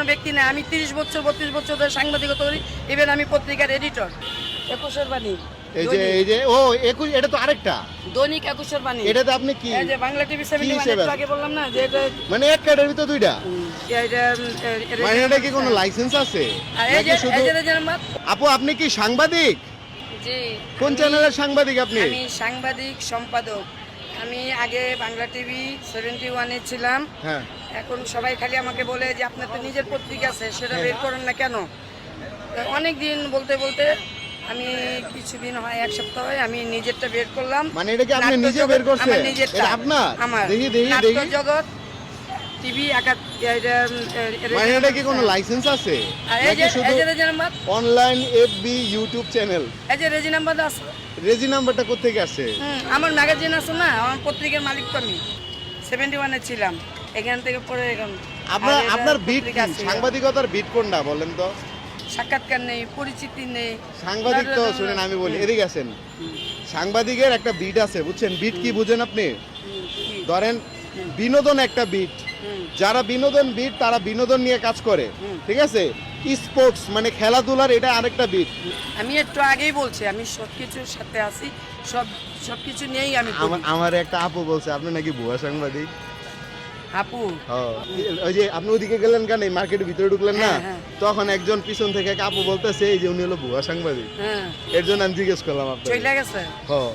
কোনো ব্যক্তি না আমি তিরিশ বছর বত্রিশ বছর ধরে সাংবাদিকতা করি ইভেন আমি পত্রিকার এডিটর একুশের বাণী এই যে এই যে ও একুশ এটা তো আরেকটা। দৈনিক একুশের বাণী। এটাতে আপনি কি এই যে বাংলা টিভি সেভেন্টি হিসেবে? আগে বললাম না যে এটা মানে এক ক্যাডের ভিতর দুইটা। উম, এটা, উম, এ- এটা- মানে এটা কি কোনো লাইসেন্স আছে? আর এই যে নাকি শুধু এই যে রেজার আহমদ, আপু আপনি কি সাংবাদিক? জি। কোন চ্যানেলের সাংবাদিক আপনি? আমি সাংবাদিক সম্পাদক। আমি আগে বাংলা টিভি সেভেন্টি ওয়ানে ছিলাম হ্যাঁ এখন সবাই খালি আমাকে বলে যে আপনার তো নিজের পত্রিকা আছে সেটা হ্যাঁ। বের করেন না কেন অনেক দিন বলতে বলতে আমি কিছুদিন হয় এক সপ্তাহ হয় আমি নিজেরটা বের করলাম মানে এটা কি আপনি নিজে বের করছেন? আমার নিজেরটা আপনার? আমার দেখি, দেখি, দেখি। জগৎ টিভি এটা, কি কোনো লাইসেন্স আছে? অনলাইন এফবি ইউটিউব চ্যানেল এই যে রেজি নাম্বার আছে। রেজি নাম্বারটা কোথেকে আসে? হুম, আমার ম্যাগাজিন আছে না আমার পত্রিকার মালিক তো আমি। সেভেন্টি ওয়ানে ছিলাম এখান থেকে পরে এখন। আপনার আপনার বিট সাংবাদিকতার বিট কোনটা বলেন তো? সাক্ষাৎকার নেই পরিচিতি নেই। সাংবাদিক তো শুনেন আমি বলি এদিকে আছেন সাংবাদিকের একটা বিট আছে বুঝছেন? বিট কি বুঝেন আপনি? ধরেন বিনোদন একটা বিট যারা বিনোদন বিট তারা বিনোদন নিয়ে কাজ করে ঠিক আছে? স্পোর্টস মানে খেলাধুলার এটা আরেকটা বিট আমি একটু আগেই বলছি আমি সব কিছুর সাথে আছি সব সব কিছু নিয়েই আমি আমার একটা আপু বলছে আপনি নাকি ভুয়া সাংবাদিক? আপু? ওই যে আপনি ওদিকে গেলেন কেন? এই মার্কেটের ভিতরে ঢুকলেন না? হ্যাঁ, হ্যাঁ। তখন একজন পিছন থেকে এক আপু বলতেছে এই যে উনি হলো ভুয়া সাংবাদিক। হ্যাঁ। এর জন্য আমি জিজ্ঞেস করলাম আপনাকে। চলে গেছে? হ্যাঁ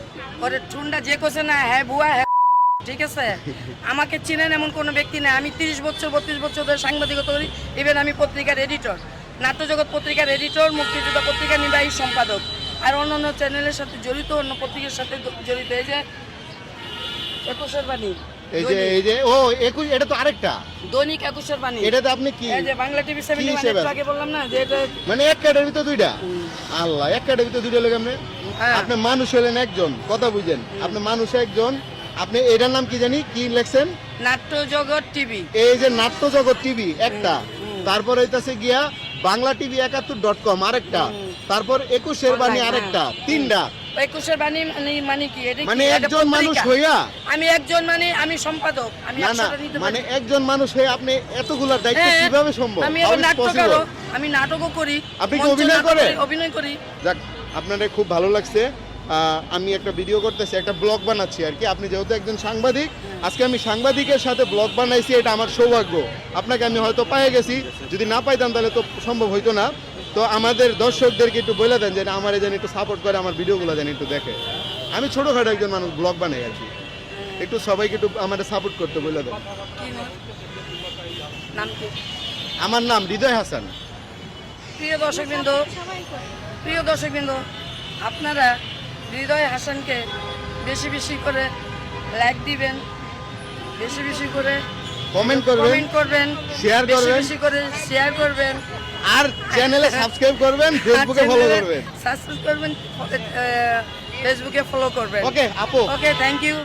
যে কোসে না হ্যাঁ বুয়া হ্যাঁ ঠিক আছে? আমাকে চিনেন এমন কোনো ব্যক্তি না আমি তিরিশ বছর বত্রিশ বছর ধরে সাংবাদিকতা করি। ইভেন আমি পত্রিকার এডিটর নাট্যজগৎ পত্রিকার এডিটর মুক্তিযোদ্ধা পত্রিকার নির্বাহী সম্পাদক। আর অন্য অন্য চ্যানেলের সাথে জড়িত অন্য পত্রিকার সাথে জড়িত। এই যে একুশের বাণী। এই যে এই যে ও একুশ এটা তো আরেকটা। দৈনিক একুশের বাণী। এটাতে আপনি কি? এই যে বাংলা টিভি? আগে বললাম না যে এটা মানে এক ক্যাডের ভিতর দুইটা? আল্লাহ এক ভিতর দুইটা লেগে আপনি? হ্যাঁ। আপনি মানুষ হলেন একজন কথা বুঝেন। আপনি মানুষ একজন আপনি এটার নাম কি জানি? কি লেখছেন? নাট্যজগৎ টিভি। এই যে নাট্য জগৎ টিভি একটা। তারপর হইতাছে গিয়া Bangla TV Ekattor dot com আরেকটা। তারপর একুশের বাণী আরেকটা হ্যাঁ। তিনটা। একুশের বাণী মানে মানে কি? মানে একজন মানুষ হইয়া আমি একজন মানে আমি সম্পাদক। আমি মানে একজন মানুষ হয়ে আপনি এতগুলা দায়িত্ব হ্যাঁ, কীভাবে সম্ভব? আমি নাটকও করি আপনি কি অভিনয় করেন? অভিনয় করি। যাক আপনাদের খুব ভালো লাগছে। আমি একটা ভিডিও করতেছি একটা ব্লগ বানাচ্ছি আর কি। আপনি যেহেতু একজন সাংবাদিক আজকে আমি সাংবাদিকের সাথে ব্লগ বানাইছি এটা আমার সৌভাগ্য। আপনাকে আমি হয়তো পেয়ে গেছি যদি না পাইতাম তাহলে তো সম্ভব হইতো না। তো আমাদের দর্শকদেরকে একটু বলে দেন যে আমার যেন একটু সাপোর্ট করে আমার ভিডিওগুলো যেন একটু দেখে। আমি ছোটোখাটো একজন মানুষ ব্লগ বানাই আর কি। একটু সবাইকে একটু আমাদের সাপোর্ট করতে বলে দেন। আমার নাম হৃদয় হাসান। প্রিয় দর্শকবৃন্দ প্রিয় দর্শকবৃন্দ আপনারা হৃদয় হাসানকে বেশি বেশি করে লাইক দিবেন বেশি বেশি করে কমেন্ট করবেন কমেন্ট করবেন বেশি করবেন। বেশি করে শেয়ার করবেন। আর চ্যানেলে সাবস্ক্রাইব করবেন ফেসবুকে ফলো করবেন। সাবস্ক্রাইব করবেন ফেসবুকে ফলো করবেন। ওকে আপু। Okay thank you